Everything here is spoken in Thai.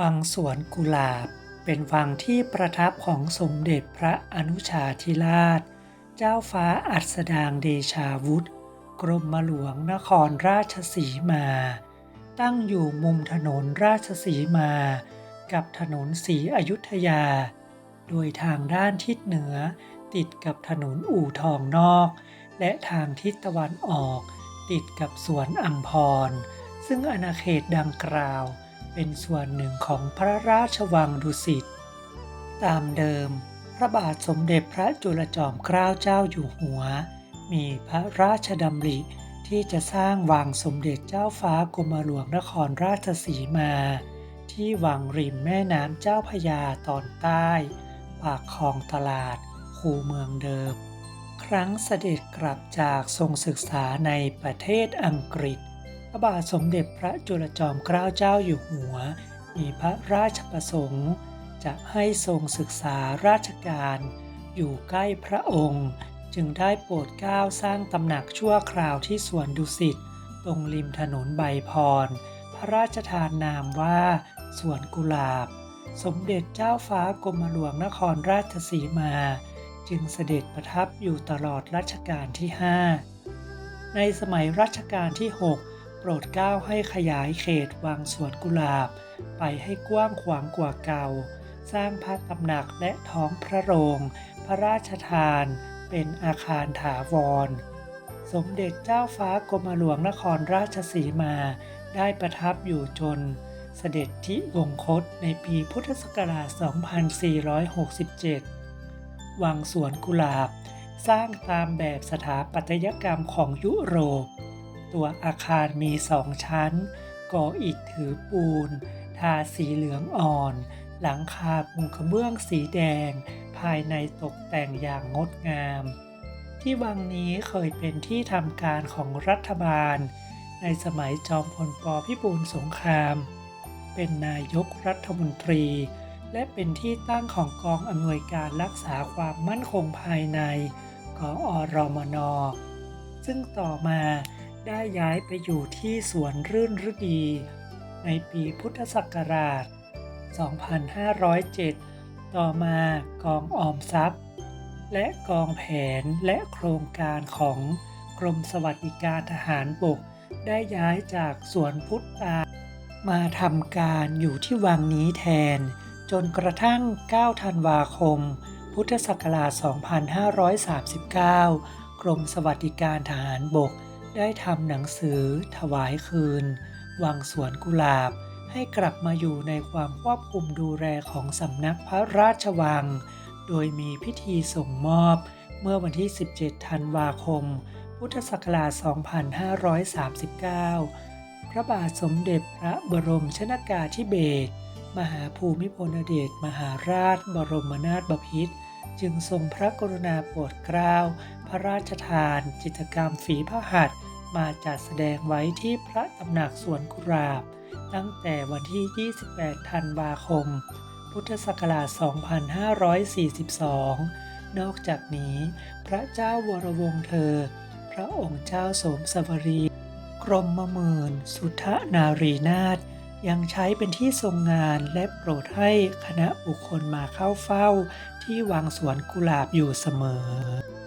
วังสวนกุหลาบ เป็นวังที่ประทับของสมเด็จพระอนุชาธิราช เจ้าฟ้าอัสดางเดชาวุธกรมหลวงนครราชสีมา ตั้งอยู่มุมถนนราชสีมา กับถนนศรีอยุธยา โดยทางด้านทิศเหนือติดกับถนนอู่ทองนอก และทางทิศตะวันออก ติดกับสวนอัมพร ซึ่งอาณาเขตดังกล่าว เป็นส่วนหนึ่งของพระราชวังดุสิต ตามเดิม พระบาทสมเด็จพระจุลจอมเกล้าเจ้าอยู่หัว มีพระราชดำริที่จะสร้างวังสมเด็จเจ้าฟ้ากรมหลวงนครราชสีมา ที่วังริมแม่น้ำเจ้าพยาตอนใต้ ปากคลองตลาด คูเมืองเดิม ครั้งเสด็จกลับจากทรงศึกษาในประเทศอังกฤษ พระบาทสมเด็จพระจุลจอมเกล้าเจ้าอยู่หัว มีพระราชประสงค์ จะให้ทรงศึกษาราชการ อยู่ใกล้พระองค์ จึงได้โปรดเกล้าสร้างตำหนักชั่วคราวที่สวนดุสิตตรงริมถนนใบพร พระราชทานนามว่าสวนกุหลาบ สมเด็จเจ้าฟ้ากรมหลวงนครราชสีมา จึงเสด็จประทับอยู่ตลอดรัชกาลที่ 5 ในสมัยรัชกาลที่ 6 รดเกล้าให้ขยายเขตวังสวนกุหลาบ ไปให้กว้างขวางกว่าเก่า สร้างพระตำหนักและท้องพระโรง พระราชทาน เป็นอาคารถาวร สมเด็จเจ้าฟ้ากรมหลวงนครราชสีมา ได้ประทับอยู่จน เสด็จที่วงคตในปีพุทธศักราช 2467 วังสวนกุหลาบ สร้างตามแบบสถาปัตยกรรมของยุโรป ตัวอาคารมีสองชั้น ก่ออิฐถือปูน ทาสีเหลืองอ่อน หลังคามุงกระเบื้องสีแดง ภายในตกแต่งอย่างงดงาม ที่วังนี้เคยเป็นที่ทำการของรัฐบาล ในสมัยจอมพลปพิบูลสงคราม เป็นนายกรัฐมนตรี และเป็นที่ตั้งของกองอำนวยการรักษาความมั่นคงภายในกอรมนซึ่งต่อมา ได้ย้ายไปอยู่ที่สวนรื่นฤดี ในปีพุทธศักราช 2507 ต่อมากองออมทรัพย์ และกองแผนและโครงการของกรมสวัสดิการทหารบก ได้ย้ายจากสวนพุทธามาทำการอยู่ที่วังนี้แทน จนกระทั่ง 9 ธันวาคม พุทธศักราช 2539 กรมสวัสดิการทหารบก ได้ทำหนังสือถวายคืน วังสวนกุหลาบ ให้กลับมาอยู่ในความควบคุมดูแลของสำนักพระราชวัง โดยมีพิธีส่งมอบเมื่อวันที่ 17 ธันวาคม พุทธศักราช 2539 พระบาทสมเด็จพระบรมชนากาธิเบศรมหาภูมิพลอเดชมหาราชบรมนาถบพิตร จึงทรงพระกรุณาโปรดเกล้าพระราชทาน จิตรกรรมฝีพระหัตถ์มาจัดแสดงไว้ที่พระตำหนักสวนกุหลาบ ตั้งแต่วันที่ 28 ธันวาคม พุทธศักราช 2542 นอกจากนี้ พระเจ้าวรวงเธอ พระองค์เจ้าสมสวรี กรมมหมื่น สุทธนารีนาถ ยังใช้เป็นที่ทรงงานและโปรดให้คณะบุคคลมาเข้าเฝ้าที่วังสวนกุหลาบอยู่เสมอ